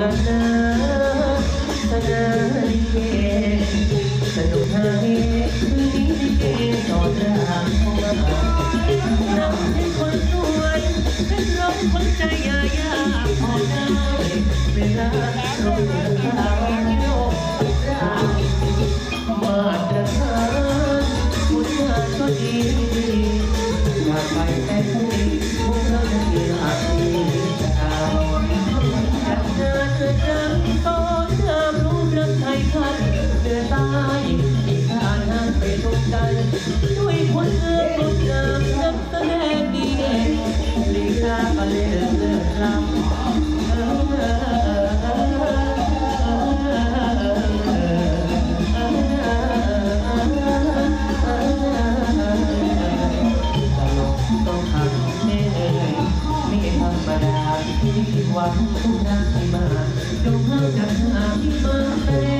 ละนะสนาลิเกสนุกฮาเฮคืนนี้ลิเกสอนรามเข้ามานับให้คนสวยเป็นร้องคนใจยายาพอได้เวลาลงเรือข้าวโยกรามมาตรฐานผลงานก็ดีอยากไปแต่ผู้ รักไทยพันเดือนตายที่ผ่านทางไปตรงกันด้วยผลงานงดงามนักแสดงดีเด่นลีลาก็เล่นเลิศล้ำตลกต้องทำแน่ไม่ธรรมดาที่หวังทุกนาทีมาจงเข้าจากหาที่มาแส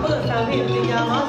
เปิดตาเพชรยามา